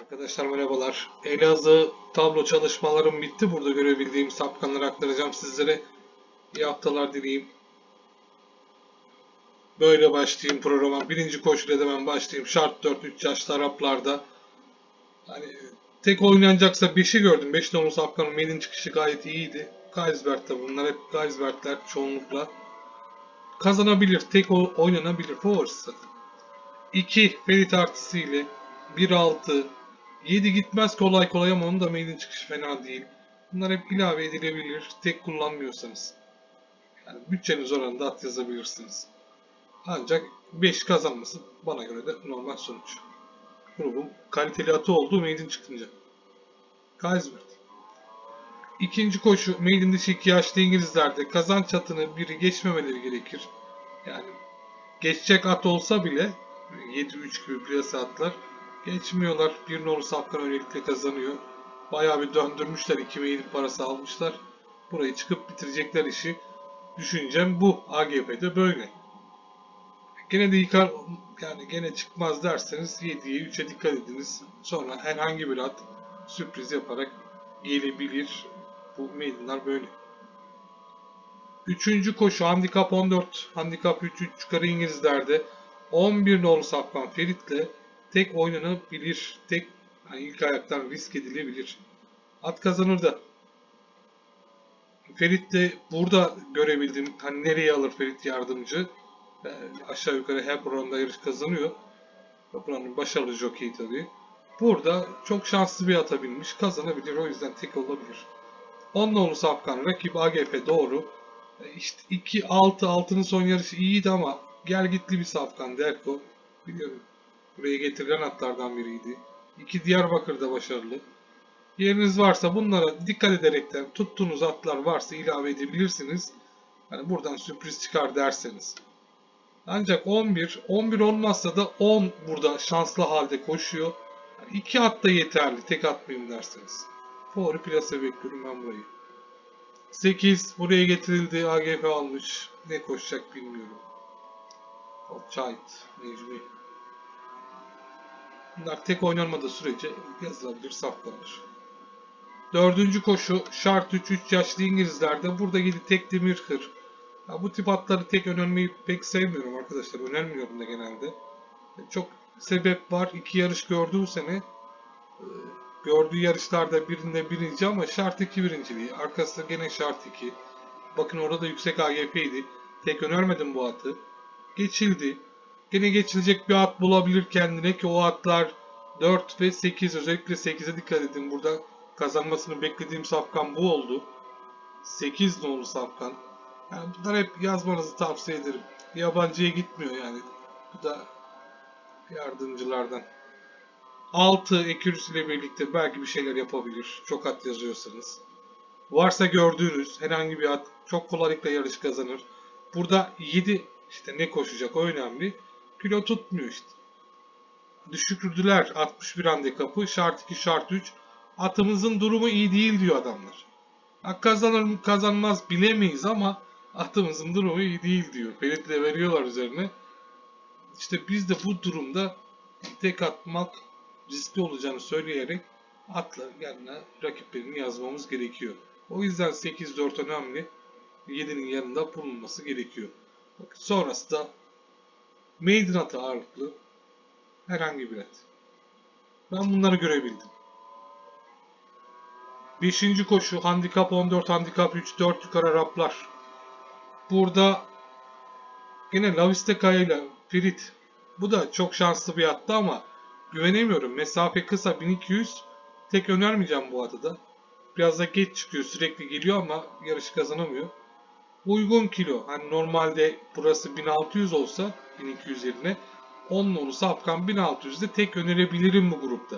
Arkadaşlar merhabalar. Elazığ tablo çalışmalarım bitti. Burada görebildiğim sapkanları aktaracağım sizlere. İyi haftalar dileyim. Böyle başlayayım programa. Birinci koşuyla da ben başlayayım. Şart 4 3 yaşlı Araplarda. Hani tek oynanacaksa 5'i gördüm. 5 numaralı sapkanın mailin çıkışı gayet iyiydi. Geisbert'te bunlar hep Geisbert'ler çoğunlukla. Kazanabilir. Tek oynanabilir. Favorisi. 2 Ferit artısı ile 1-6 7 gitmez kolay kolay ama onun da mailin çıkışı fena değil. Bunlar hep ilave edilebilir tek kullanmıyorsanız. Yani bütçeniz oranında at yazabilirsiniz. Ancak 5 kazanması bana göre de normal sonuç. Grubun kaliteli atı olduğu mailin çıkınca. Kaisbert. İkinci koşu mailin dışı 2 yaşlı İngilizlerde kazanç atını biri geçmemeleri gerekir. Yani geçecek at olsa bile 7-3 gibi plase atlar geçmiyorlar. Bir nolu sapkan öylelikle kazanıyor. Bayağı bir döndürmüşler. 2 mailin parası almışlar. Burayı çıkıp bitirecekler işi. Düşüncem bu. AGP'de böyle. Gene de yıkar yani gene çıkmaz derseniz 7'ye 3'e dikkat ediniz. Sonra herhangi bir at sürpriz yaparak gelebilir. Bu mailinler böyle. Üçüncü koşu handikap 14, handikap 3, 3 yukarı İngilizlerde 11 nolu sapkan Ferit'le tek oynanabilir, tek yani ilk ayaktan risk edilebilir. At kazanır da. Ferit de burada görebildim. Hani nereye alır Ferit yardımcı? Ee, aşağı yukarı her programda yarış kazanıyor. Buranın başarılı jockey tabii. Burada çok şanslı bir ata binmiş. Kazanabilir. O yüzden tek olabilir. 10 nolu sapkan rakip AGP doğru. E, İşte 2-6 altının son yarışı iyiydi ama gel gitli bir safkan Derko. Biliyorum. Buraya getirilen atlardan biriydi. İki Diyarbakır'da başarılı. Yeriniz varsa bunlara dikkat ederekten tuttuğunuz atlar varsa ilave edebilirsiniz. Hani buradan sürpriz çıkar derseniz. Ancak 11, 11 olmazsa da 10 burada şanslı halde koşuyor. Yani iki at da yeterli tek atmayayım derseniz. Favori plase bekliyorum ben burayı. 8 buraya getirildi. AGF almış. Ne koşacak bilmiyorum. Çayt, Necmi. Bunlar tek oynanmadığı sürece yazılabilir, saplanır. Dördüncü koşu şart 3 3 yaşlı İngilizlerde. Burada gidi tek demir kır. Ya bu tip atları tek önermeyi pek sevmiyorum arkadaşlar. Önermiyorum da genelde. Çok sebep var. İki yarış gördüğü sene e, gördüğü yarışlarda birinde birinci ama şart 2 birinciliği. Arkasında gene şart 2. Bakın orada da yüksek AGP'ydi. Tek önermedim bu atı. Geçildi. Gene geçilecek bir at bulabilir kendine ki o atlar 4 ve 8 özellikle 8'e dikkat edin. Burada kazanmasını beklediğim safkan bu oldu. 8 nolu safkan. Yani bunlar hep yazmanızı tavsiye ederim. Yabancıya gitmiyor yani. Bu da yardımcılardan. 6 Ekürüs ile birlikte belki bir şeyler yapabilir. Çok at yazıyorsanız. Varsa gördüğünüz herhangi bir at çok kolaylıkla yarış kazanır. Burada 7 işte ne koşacak o önemli. Kilo tutmuyor işte. Düşükrüdüler 61 handikapı. Şart 2 şart 3. Atımızın durumu iyi değil diyor adamlar. Ha, kazanır mı kazanmaz bilemeyiz ama atımızın durumu iyi değil diyor. Ferit de veriyorlar üzerine. İşte biz de bu durumda tek atmak riskli olacağını söyleyerek atla yanına rakiplerini yazmamız gerekiyor. O yüzden 8-4 önemli. 7'nin yanında bulunması gerekiyor. Sonrası da maiden atı ağırlıklı herhangi bir at. Ben bunları görebildim. 5. koşu handikap 14 handikap 3 4 yukarı Araplar. Burada yine Laviste ile Pirit. Bu da çok şanslı bir attı ama güvenemiyorum. Mesafe kısa 1200. Tek önermeyeceğim bu atı da. Biraz da geç çıkıyor sürekli geliyor ama yarışı kazanamıyor. Uygun kilo. Hani normalde burası 1600 olsa 1200 yerine 10 nolu safkan 1600'de tek önerebilirim bu grupta.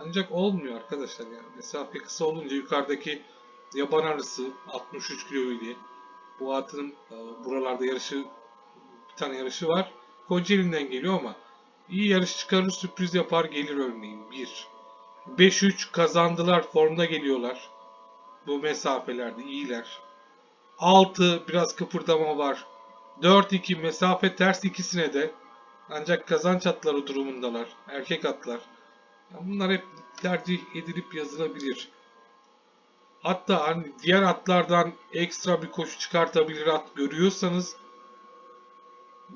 Ancak olmuyor arkadaşlar yani. Mesafe kısa olunca yukarıdaki yaban arısı 63 kilo ile bu atın e, buralarda yarışı bir tane yarışı var. Kocaeli'nden geliyor ama iyi yarış çıkarır sürpriz yapar gelir örneğin 1. 5-3 kazandılar formda geliyorlar. Bu mesafelerde iyiler. 6 biraz kıpırdama var. 4-2 mesafe ters ikisine de ancak kazanç atları durumundalar. Erkek atlar. Bunlar hep tercih edilip yazılabilir. Hatta hani diğer atlardan ekstra bir koşu çıkartabilir at görüyorsanız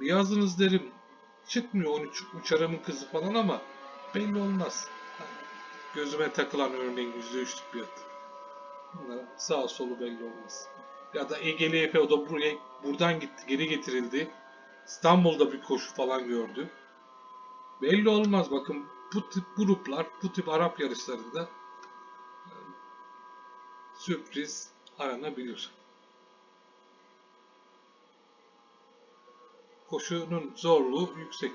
yazınız derim. Çıkmıyor 13 uçarımın kızı falan ama belli olmaz. Hani gözüme takılan örneğin %3'lük bir at. Bunların sağ solu belli olmaz. Ya da Egeli Efe o da buraya buradan gitti, geri getirildi. İstanbul'da bir koşu falan gördü. Belli olmaz bakın bu tip gruplar, bu tip Arap yarışlarında e, sürpriz aranabilir. Koşunun zorluğu yüksek.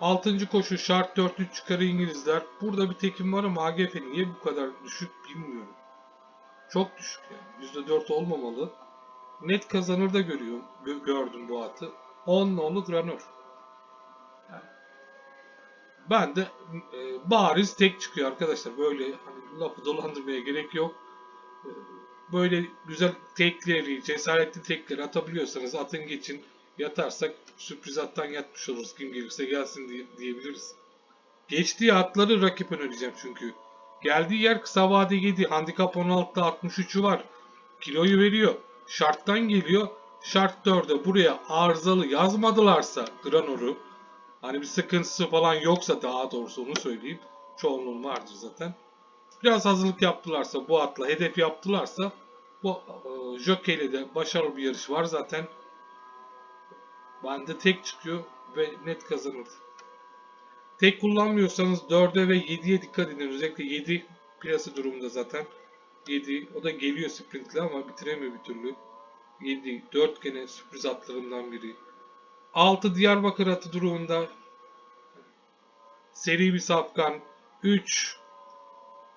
Altıncı koşu şart 4-3 çıkarı İngilizler. Burada bir tekim var ama AGF niye bu kadar düşük bilmiyorum. Çok düşük yani. %4 olmamalı. Net kazanır da görüyorum. gö- gördüm bu atı. 10 nolu Granor. Yani ben de e, bariz tek çıkıyor arkadaşlar. Böyle hani lafı dolandırmaya gerek yok. E, böyle güzel tekleri, cesaretli tekleri atabiliyorsanız atın geçin. Yatarsak sürpriz attan yatmış oluruz. Kim gelirse gelsin diye, diyebiliriz. Geçtiği atları rakip önereceğim çünkü. Geldiği yer kısa vade 7. Handikap 16'da 63'ü var. Kiloyu veriyor. Şarttan geliyor. Şart 4'e buraya arızalı yazmadılarsa Granor'u hani bir sıkıntısı falan yoksa daha doğrusu onu söyleyeyim. Çoğunluğun vardır zaten. Biraz hazırlık yaptılarsa bu atla hedef yaptılarsa bu e, Jockey'le de başarılı bir yarış var zaten. Bende tek çıkıyor ve net kazanır. Tek kullanmıyorsanız 4'e ve 7'ye dikkat edin. Özellikle 7 piyasa durumunda zaten. 7 o da geliyor sprintle ama bitiremiyor bir türlü. 7 4 gene sürpriz atlarından biri. 6 Diyarbakır atı durumunda. Seri bir safkan. 3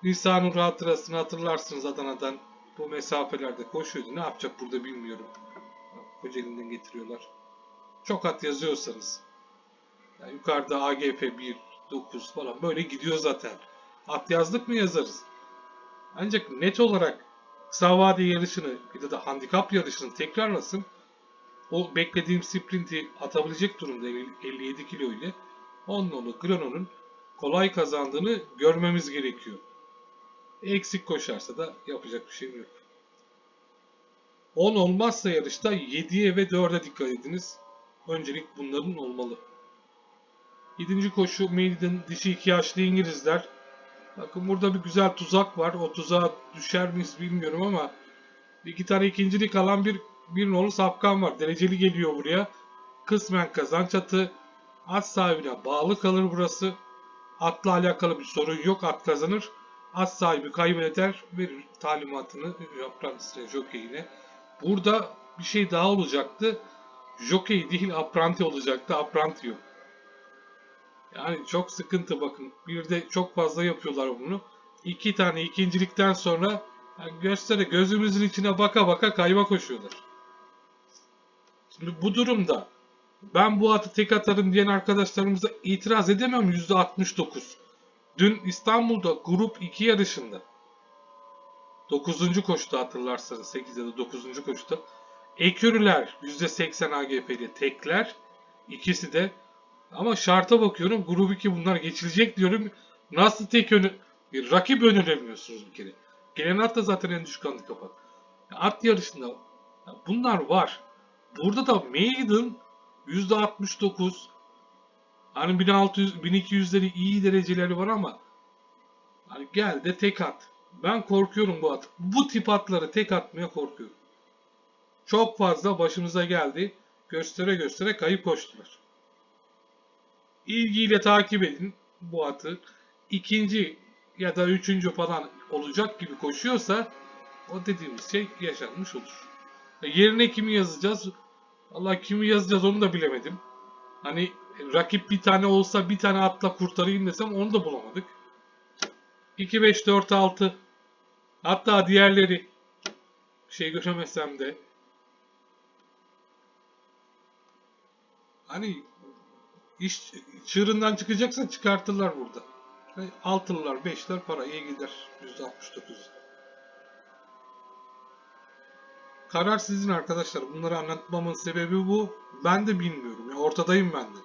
Nisanur hatırasını hatırlarsınız Adana'dan. Bu mesafelerde koşuyordu. Ne yapacak burada bilmiyorum. Kocaeli'nden getiriyorlar. Çok at yazıyorsanız. Yani yukarıda AGF 1, 9 falan böyle gidiyor zaten. At yazdık mı yazarız. Ancak net olarak kısa vade yarışını ya da handikap yarışını tekrarlasın. O beklediğim sprinti atabilecek durumda 57 kilo ile 10 nolu Grano'nun kolay kazandığını görmemiz gerekiyor. Eksik koşarsa da yapacak bir şeyim yok. 10 olmazsa yarışta 7'ye ve 4'e dikkat ediniz. Öncelik bunların olmalı. 7. koşu Maiden dişi 2 yaşlı İngilizler. Bakın burada bir güzel tuzak var. O tuzağa düşer miyiz bilmiyorum ama iki tane ikincilik alan bir bir nolu safkan var. Dereceli geliyor buraya. Kısmen kazanç atı. At sahibine bağlı kalır burası. Atla alakalı bir sorun yok. At kazanır. At sahibi kaybeder. Verir talimatını apprentice'ine, jockey'ine. Burada bir şey daha olacaktı. Jockey değil apprenti olacaktı. Apprenti yok. Yani çok sıkıntı bakın. Bir de çok fazla yapıyorlar bunu. İki tane ikincilikten sonra yani göstere gözümüzün içine baka baka kayma koşuyorlar. Şimdi bu durumda ben bu atı tek atarım diyen arkadaşlarımıza itiraz edemem %69. Dün İstanbul'da grup 2 yarışında 9. koşuda hatırlarsanız 8 ya da 9. koşuda Ekürüler %80 AGP'li tekler ikisi de ama şarta bakıyorum grup 2 bunlar geçilecek diyorum. Nasıl tek önü bir rakip öneremiyorsunuz bir kere. Gelen da zaten en düşük handikap at. At yarışında bunlar var. Burada da Maiden %69 hani 1600 1200'leri iyi dereceleri var ama hani gel de tek at. Ben korkuyorum bu at. Bu tip atları tek atmaya korkuyorum. Çok fazla başımıza geldi. Göstere göstere kayıp koştular. İlgiyle takip edin bu atı. İkinci ya da üçüncü falan olacak gibi koşuyorsa o dediğimiz şey yaşanmış olur. E, Yerine kimi yazacağız? Allah kimi yazacağız onu da bilemedim. Hani rakip bir tane olsa bir tane atla kurtarayım desem onu da bulamadık. 2, 5, 4, 6 hatta diğerleri şey göremesem de hani iş çığırından çıkacaksa çıkartırlar burada. Altılılar, beşler para iyi gider. %69. Karar sizin arkadaşlar. Bunları anlatmamın sebebi bu. Ben de bilmiyorum. Ya ortadayım ben de.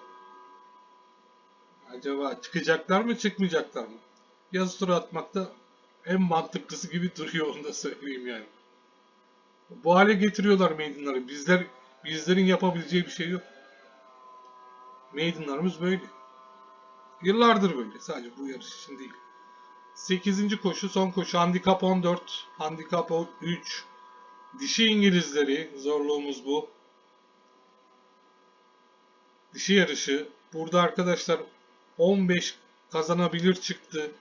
Acaba çıkacaklar mı çıkmayacaklar mı? Yazı tura atmakta en mantıklısı gibi duruyor onu da söyleyeyim yani. Bu hale getiriyorlar maidenları. Bizler bizlerin yapabileceği bir şey yok. Maidenlarımız böyle. Yıllardır böyle. Sadece bu yarış için değil. 8. koşu son koşu. Handikap 14. Handikap 3. Dişi İngilizleri. Zorluğumuz bu. Dişi yarışı. Burada arkadaşlar 15 kazanabilir çıktı.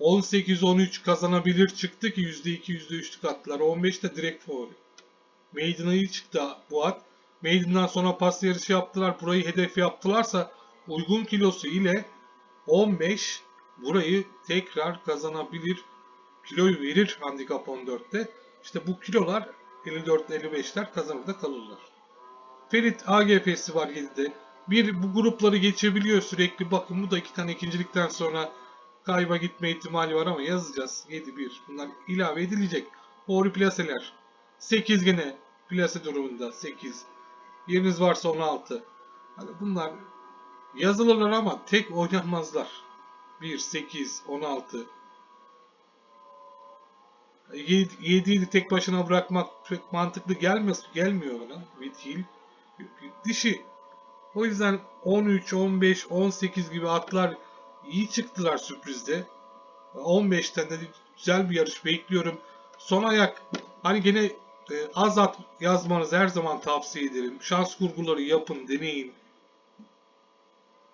18-13 kazanabilir çıktı ki %2 %3'lük attılar. 15 de direkt favori. Maiden'a iyi çıktı bu at. Maiden'dan sonra pas yarışı yaptılar. Burayı hedef yaptılarsa uygun kilosu ile 15 burayı tekrar kazanabilir. Kiloyu verir handikap 14'te. İşte bu kilolar 54-55'ler kazanır da kalırlar. Ferit AGF'si var 7'de. Bir bu grupları geçebiliyor sürekli. Bakın bu da iki tane ikincilikten sonra kayba gitme ihtimali var ama yazacağız. 7-1. Bunlar ilave edilecek. Doğru plaseler. 8 gene plase durumunda 8. Yeriniz varsa 16. Hani bunlar yazılırlar ama tek oynanmazlar. 1, 8, 16. 7'yi tek başına bırakmak pek mantıklı gelmez, gelmiyor bana. Vitil. Dişi. O yüzden 13, 15, 18 gibi atlar iyi çıktılar sürprizde. 15'ten de güzel bir yarış bekliyorum. Son ayak hani gene e, az at yazmanızı her zaman tavsiye ederim. Şans kurguları yapın, deneyin.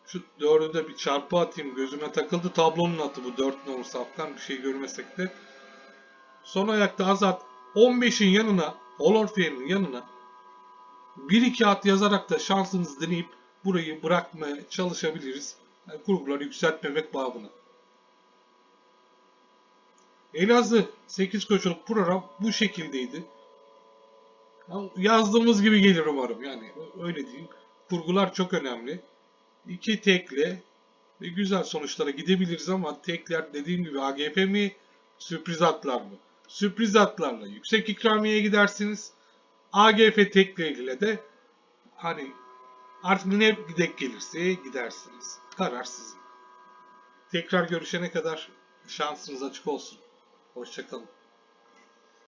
Şu dördü de bir çarpı atayım. Gözüme takıldı. Tablonun atı bu 4 numaralı saftan bir şey görmesek de. Son ayakta Azat 15'in yanına, Olorfe'nin yanına 1-2 at yazarak da şansınızı deneyip burayı bırakmaya çalışabiliriz. Yani kurguları yükseltmemek babına. Elazığ 8 koşuluk program bu şekildeydi. Yazdığımız gibi gelir umarım yani öyle diyeyim. Kurgular çok önemli. İki tekle ve güzel sonuçlara gidebiliriz ama tekler dediğim gibi AGP mi sürpriz atlar mı? Sürpriz atlarla yüksek ikramiye gidersiniz. AGF tekleriyle de hani artık ne gidek gelirse gidersiniz. Karar sizin. Tekrar görüşene kadar şansınız açık olsun. Hoşçakalın.